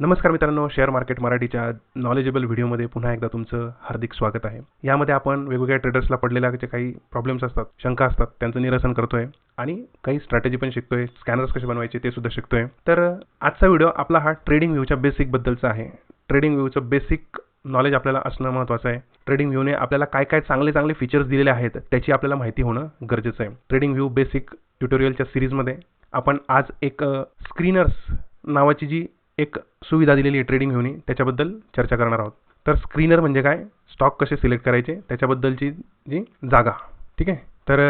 नमस्कार मित्रांनो share market मराठीच्या नॉलेजेबल व्हिडिओमध्ये पुन्हा एकदा तुमचं हार्दिक स्वागत आहे. यामध्ये आपण वेगवेगळ्या ट्रेडर्सला पडलेल्या जे काही प्रॉब्लेम्स असतात शंका असतात त्यांचं निरसन करतोय आणि काही स्ट्रॅटेजी पण शिकतोय स्कॅनर्स कसे बनवायचे ते सुद्धा शिकतोय. तर आजचा व्हिडिओ आपला हा ट्रेडिंग व्ह्यूच्या बेसिकबद्दलचा आहे. ट्रेडिंग व्ह्यूचं बेसिक नॉलेज आपल्याला असणं महत्त्वाचं आहे. ट्रेडिंग व्ह्यूने आपल्याला काय काय चांगले चांगले फीचर्स दिलेले आहेत त्याची आपल्याला माहिती होणं गरजेचं आहे. ट्रेडिंग व्ह्यू बेसिक ट्युटोरियलच्या सिरीजमध्ये आपण आज एक स्क्रीनर्स नावाची जी एक सुविधा दिलेली आहे ट्रेडिंग व्ह्यूने त्याच्याबद्दल चर्चा करणार आहोत. तर स्क्रीनर म्हणजे काय? स्टॉक कसे सिलेक्ट करायचे? त्याच्याबद्दलची जी जागा. ठीक आहे? तर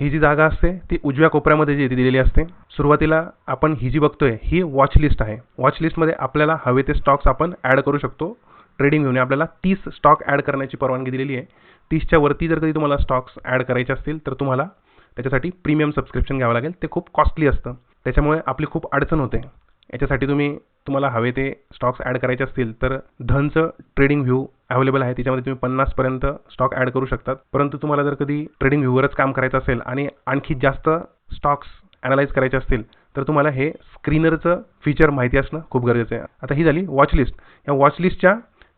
ही जी जागा असते ती उजव्या कोपऱ्यामध्ये जी दिलेली असते सुरुवातीला आपण ही जी बघतोय ही वॉच लिस्ट आहे. वॉच लिस्टमध्ये आपल्याला हवे ते स्टॉक्स आपण ॲड करू शकतो. ट्रेडिंग व्ह्यूने आपल्याला तीस स्टॉक ॲड करण्याची परवानगी दिलेली आहे. तीसच्या वरती जर कधी तुम्हाला स्टॉक्स ॲड करायचे असतील तर तुम्हाला त्याच्यासाठी प्रीमियम सबस्क्रिप्शन घ्यावं लागेल. ते खूप कॉस्टली असतं. त्याच्यामुळे आपली खूप अडचण होते. याच्यासाठी तुम्ही तुम्हाला हवे ते स्टॉक्स ॲड करायचे असतील तर धनचं ट्रेडिंग व्ह्यू अवेलेबल आहे. त्याच्यामध्ये तुम्ही पन्नासपर्यंत स्टॉक ॲड करू शकतात. परंतु तुम्हाला जर कधी ट्रेडिंग व्ह्यूवरच काम करायचं असेल आणि आणखी जास्त स्टॉक्स ॲनालाइज करायचे असतील तर तुम्हाला हे स्क्रीनरचं फीचर माहिती असणं खूप गरजेचं आहे. आता ही झाली वॉचलिस्ट या वॉचलिस्टच्या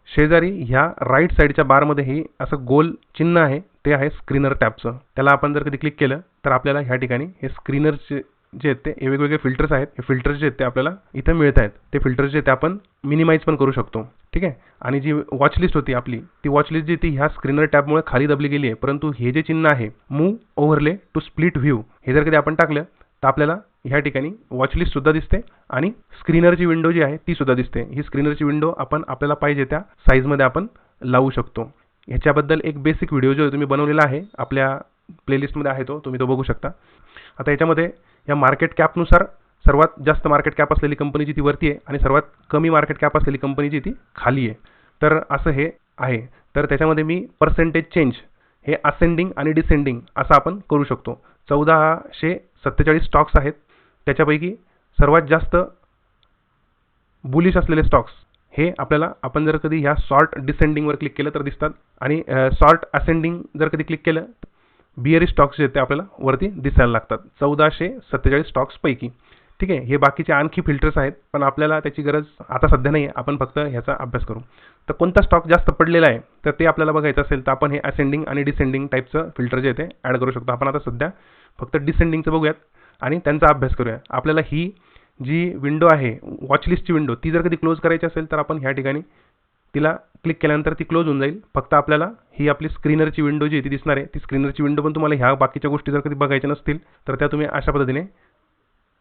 शेजारी ह्या राईट साईडच्या बारमध्ये ही असं गोल चिन्ह आहे. ते आहे स्क्रीनर टॅबचं त्याला आपण जर कधी क्लिक केलं तर आपल्याला ह्या ठिकाणी हे स्क्रीनरचे जे आहेत ते हे वेगवेगळे फिल्टर्स आहेत. हे फिल्टर्स जे आहेत ते आपल्याला इथं मिळत आहेत. ते फिल्टर्स जे ते आपण मिनिमाइज पण करू शकतो. ठीक आहे? आणि जी वॉच लिस्ट होती आपली ती वॉच लिस्ट जी ती ह्या स्क्रीनर टॅबमुळे खाली दबली गेली आहे. परंतु हे जे चिन्ह आहे move overlay to split view हे जर कधी आपण टाकलं तर आपल्याला ह्या ठिकाणी वॉचलिस्टसुद्धा दिसते आणि स्क्रीनरची विंडो जी आहे ती सुद्धा दिसते. ही स्क्रीनरची विंडो आपण आपल्याला पाहिजे त्या साईजमध्ये आपण लावू शकतो. ह्याच्याबद्दल एक बेसिक व्हिडिओ जो तुम्ही बनवलेला आहे आपल्या प्लेलिस्टमध्ये आहे तो तुम्ही तो बघू शकता. आता याच्यामध्ये या मार्केट कॅपनुसार सर्वात जास्त मार्केट कॅप असलेली कंपनी जी ती वरती आहे आणि सर्वात कमी मार्केट कॅप असलेली कंपनी जी ती खाली आहे. तर असं हे आहे. तर त्याच्यामध्ये मी पर्सेंटेज चेंज हे असेंडिंग आणि डिसेंडिंग असं आपण करू शकतो. चौदाशे सत्तेचाळीस स्टॉक्स आहेत. त्याच्यापैकी सर्वात जास्त बुलिश असलेले स्टॉक्स हे आपल्याला आपण जर कधी ह्या शॉर्ट डिसेंडिंगवर क्लिक केलं तर दिसतात. आणि शॉर्ट असेंडिंग जर कधी क्लिक केलं बिअरी स्टॉक्स जे ते आपल्याला वरती दिसायला लागतात. चौदाशे सत्तेचाळीस स्टॉक्सपैकी ठीक आहे हे बाकीचे आणखी फिल्टर्स आहेत पण आपल्याला त्याची गरज आता सध्या नाही आहे आपण फक्त ह्याचा अभ्यास करू. तर कोणता स्टॉक जास्त पडलेला आहे तर ते आपल्याला बघायचं असेल तर आपण हे असेंडिंग आणि डिसेंडिंग टाईपचं फिल्टर जे आहे ते ॲड करू शकतो. आपण आता सध्या फक्त डिसेंडिंगचं बघूयात आणि त्यांचा अभ्यास करूया. आपल्याला ही जी विंडो आहे वॉचलिस्टची विंडो ती जर कधी क्लोज करायची असेल तर आपण ह्या ठिकाणी तिला क्लिक केल्यानंतर ती क्लोज होऊन जाईल. फक्त आपल्याला ही आपली स्क्रीनरची विंडो जी ती दिसणार आहे. ती स्क्रीनरची विंडो पण तुम्हाला ह्या बाकीच्या गोष्टी जर कधी बघायच्या नसतील तर त्या तुम्ही अशा पद्धतीने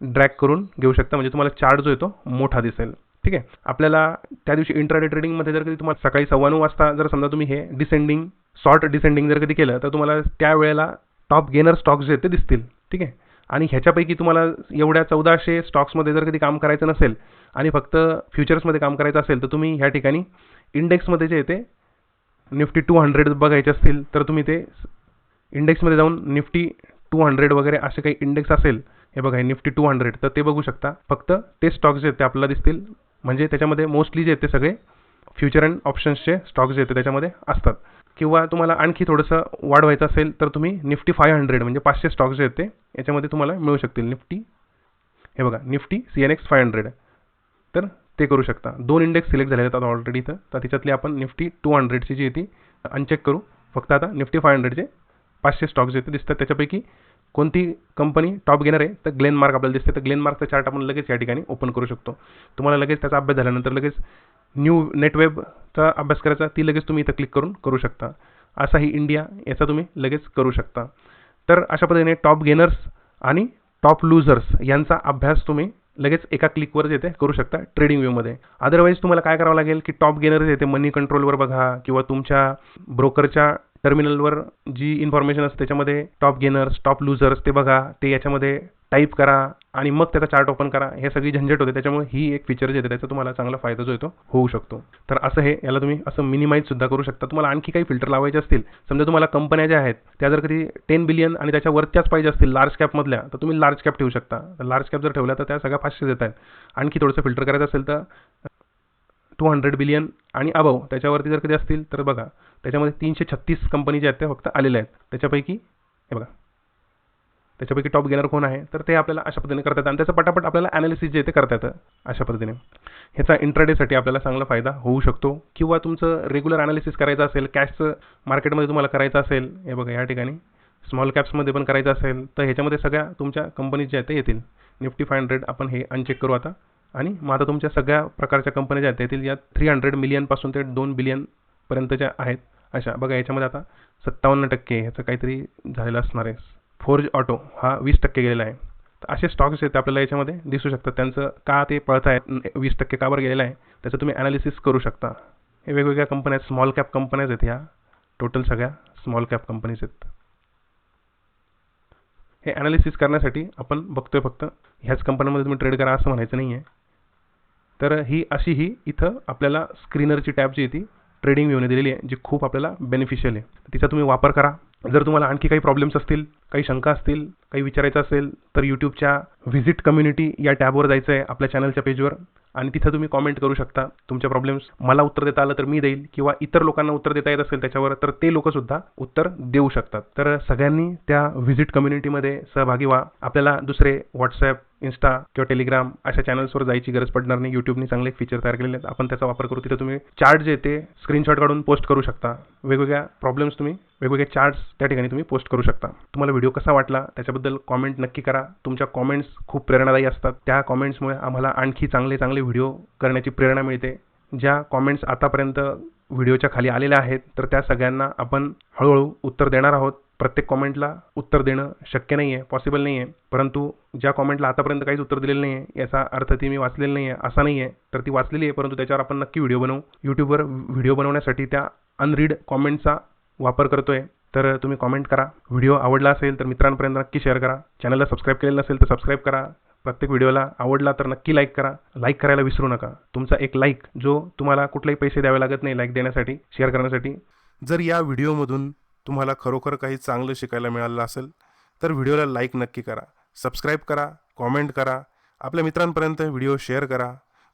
ड्रॅग करून घेऊ शकता. म्हणजे तुम्हाला चार्ट जो येतो मोठा दिसेल. ठीक आहे? आपल्याला त्या दिवशी इंट्राडे ट्रेडिंगमध्ये जर कधी तुम्हाला सकाळी सव्वा नऊ वाजता जर समजा तुम्ही हे डिसेंडिंग शॉर्ट डिसेंडिंग जर कधी केलं तर तुम्हाला त्यावेळेला टॉप गेनर स्टॉक्स जे आहेत ते दिसतील. ठीक आहे? आणि ह्याच्यापैकी तुम्हाला एवढ्या चौदाशे स्टॉक्समध्ये जर कधी काम करायचं नसेल आणि फक्त फ्युचर्समध्ये काम करायचं असेल तर तुम्ही ह्या ठिकाणी इंडेक्समध्ये जे येते निफ्टी टू हंड्रेड बघायचे असतील तर तुम्ही ते इंडेक्समध्ये जाऊन निफ्टी टू हंड्रेड वगैरे असे काही इंडेक्स असेल हे बघा निफ्टी टू हंड्रेड तर ते बघू शकता. फक्त ते स्टॉक्स जे आहेत ते आपल्याला दिसतील. म्हणजे त्याच्यामध्ये मोस्टली जे आहेत ते सगळे फ्युचर अँड ऑप्शन्सचे स्टॉक्स जे आहेत त्याच्यामध्ये असतात. किंवा तुम्हाला आणखी थोडंसं वाढवायचं असेल तर तुम्ही निफ्टी फाय हंड्रेड म्हणजे पाचशे स्टॉक्स जे आहेत ते याच्यामध्ये तुम्हाला मिळू शकतील. निफ्टी हे बघा Nifty C N X five hundred. तर ते करू शकता. दोन इंडेक्स सिलेक्ट झालेले आहेत ऑलरेडी इथं. तर त्याच्यातली आपण निफ्टी टू हंड्रेडची जी ती अनचेक करू. फक्त आता निफ्टी फाय हंड्रेडचे पाचशे स्टॉक्स जे दिसतात. त्याच्यापैकी कोणती कंपनी टॉप घेणार आहे तर ग्लेन मार्क आपल्याला दिसते. तर ग्लेन मार्कचा चार्ट आपण लगेच या ठिकाणी ओपन करू शकतो. तुम्हाला लगेच त्याचा अभ्यास झाल्यानंतर लगेच न्यू नेटवेबचा अभ्यास करायचा ती लगेच तुम्ही इथं क्लिक करून करू शकता. असा ही इंडिया याचा तुम्ही लगेच करू शकता. तर अशा पद्धतीने टॉप गेनर्स आणि टॉप लूझर्स यांचा अभ्यास तुम्ही लगेच एका क्लिकवर येते करू शकता ट्रेडिंग व्ह्यूमध्ये अदरवाईज तुम्हाला काय करावं लागेल की टॉप गेनर्स येते मनी कंट्रोलवर बघा किंवा तुमच्या ब्रोकरच्या टर्मिनलवर जी इन्फॉर्मेशन असते त्याच्यामध्ये टॉप गेनर्स टॉप लुझर्स ते बघा ते याच्यामध्ये टाईप करा आणि मग त्याचा चार्ट ओपन करा. हे सगळी झंझट होते. त्याच्यामुळे ही एक फीचर जे त्याचा तुम्हाला चांगला फायदा जो येतो होऊ शकतो. तर असं हे याला तुम्ही असं मिनिमाइज सुद्धा करू शकता. तुम्हाला आणखी काही फिल्टर लावायचे असतील समजा तुम्हाला कंपन्या ज्या आहेत त्या जर कधी टेन बिलियन आणि त्याच्या वरच्याच पाहिजे असतील लार्ज कॅपमधल्या तर तुम्ही लार्ज कॅप ठेवू शकता. लार्ज कॅप जर ठेवल्या तर त्या सगळ्या पाचशे देत आहेत. आणखी थोडंसं फिल्टर करायचं असेल तर टू हंड्रेड बिलियन आणि अबव त्याच्यावरती जर कधी असतील तर बघा त्याच्यामध्ये तीनशे छत्तीस कंपनी ज्या आहेत त्या फक्त आलेल्या आहेत. त्याच्यापैकी हे बघा त्याच्यापैकी टॉप गेनर कोण आहे? तर ते आपल्याला अशा पद्धतीने करता येतं. आणि त्याचं पटापट आपल्याला ॲनालिसिस जे ते करता येतं अशा पद्धतीने. ह्याचा इंट्राडेसाठी आपल्याला चांगला फायदा होऊ शकतो. किंवा तुमचं रेग्युलर ॲनालिसिस करायचं असेल कॅशचं मार्केटमध्ये तुम्हाला करायचं असेल हे बघा या ठिकाणी. स्मॉल कॅप्समध्ये पण करायचं असेल तर ह्याच्यामध्ये सगळ्या तुमच्या कंपनीज ज्या आहेत ते येतील. निफ्टी फाय हंड्रेड आपण हे अनचेक करू आता. आणि मग आता तुमच्या सगळ्या प्रकारच्या कंपन्या ज्या आहेत त्यातील या थ्री हंड्रेड मिलियनपासून ते दोन बिलियनपर्यंतच्या आहेत. अशा बघा याच्यामध्ये आता सत्तावन्न टक्के ह्याचं काहीतरी झालेलं असणार आहे. फोर्ज ऑटो हा वीस टक्के गेलेला आहे. तर असे स्टॉक्स आहेत आपल्याला याच्यामध्ये दिसू शकतात. त्यांचं का ते पळत आहेत वीस टक्के का बरं गेलेलं आहे? त्याचं तुम्ही ॲनालिसिस करू शकता. हे वेगवेगळ्या कंपन्या आहेत स्मॉल कॅप कंपन्याच आहेत ह्या. टोटल सगळ्या स्मॉल कॅप कंपनीज आहेत. हे ॲनालिसिस करण्यासाठी आपण बघतोय फक्त ह्याच कंपन्यांमध्ये तुम्ही ट्रेड करा असं म्हणायचं नाही आहे तर ही अशी ही इथं आपल्याला स्क्रीनरची टॅब जी आहे ती ट्रेडिंग व्ह्यूने दिलेली आहे जी खूप आपल्याला बेनिफिशियल आहे. तिचा तुम्ही वापर करा. जर तुम्हाला आणखी काही प्रॉब्लेम्स असतील काही शंका असतील काही विचारायचं असेल तर यूट्यूबच्या व्हिजिट कम्युनिटी या टॅबवर जायचं आहे आपल्या चॅनलच्या पेजवर आणि तिथं तुम्ही कॉमेंट करू शकता तुमच्या प्रॉब्लेम्स मला उत्तर देता आलं तर मी देईल किंवा इतर लोकांना उत्तर देता येत असेल त्याच्यावर तर ते लोकंसुद्धा उत्तर देऊ शकतात. तर सगळ्यांनी त्या व्हिजिट कम्युनिटीमध्ये सहभागी व्हा. आपल्याला दुसरे व्हॉट्सॲप इन्स्टा किंवा टेलिग्राम अशा चॅनल्सवर जायची गरज पडणार नाही. यूट्यूबनी चांगले फीचर तयार केलेले आहेत. आपण त्याचा वापर करू. तिथे तुम्ही चार्ट जे ते स्क्रीनशॉट काढून पोस्ट करू शकता. वेगवेगळ्या प्रॉब्लेम्स तुम्ही वेगवेगळे चार्ट्स त्या ठिकाणी तुम्ही पोस्ट करू शकता. तुम्हाला व्हिडिओ कसा वाटला त्याच्याबद्दल कॉमेंट नक्की करा. तुमच्या कॉमेंट्स खूप प्रेरणादायी असतात. त्या कॉमेंट्समुळे आम्हाला आणखी चांगले चांगले व्हिडिओ करण्याची प्रेरणा मिळते. ज्या कॉमेंट्स आतापर्यंत व्हिडिओच्या खाली आलेल्या आहेत तर त्या सगळ्यांना आपण हळूहळू उत्तर देणार आहोत. प्रत्येक कॉमेंटला उत्तर देणं शक्य नाही आहे पॉसिबल नाही आहे परंतु ज्या कॉमेंटला आतापर्यंत काहीच उत्तर दिलेलं नाही आहे याचा अर्थ ती मी वाचलेली नाही आहे असा नाही आहे तर ती वाचलेली आहे. परंतु त्याच्यावर आपण नक्की व्हिडिओ बनवू. यूट्यूबवर व्हिडिओ बनवण्यासाठी त्या अनरीड कॉमेंटचा वापर करतोय तर तुम्ही कॉमेंट करा. व्हिडिओ आवडला असेल तर मित्रांपर्यंत नक्की शेअर करा. चॅनलला सबस्क्राईब केलेलं नसेल तर सबस्क्राईब करा. प्रत्येक व्हिडिओला आवडला तर नक्की लाईक करा. लाईक करायला विसरू नका. तुमचा एक लाईक जो तुम्हाला कुठलेही पैसे द्यावे लागत नाही लाईक देण्यासाठी शेअर करण्यासाठी. जर या व्हिडिओमधून तुम्हाला खरोखर काही चांगलं शिकायला मिळालं असेल तर व्हिडिओला लाईक नक्की करा. सबस्क्राईब करा कॉमेंट करा. आपल्या मित्रांपर्यंत व्हिडिओ शेअर करा.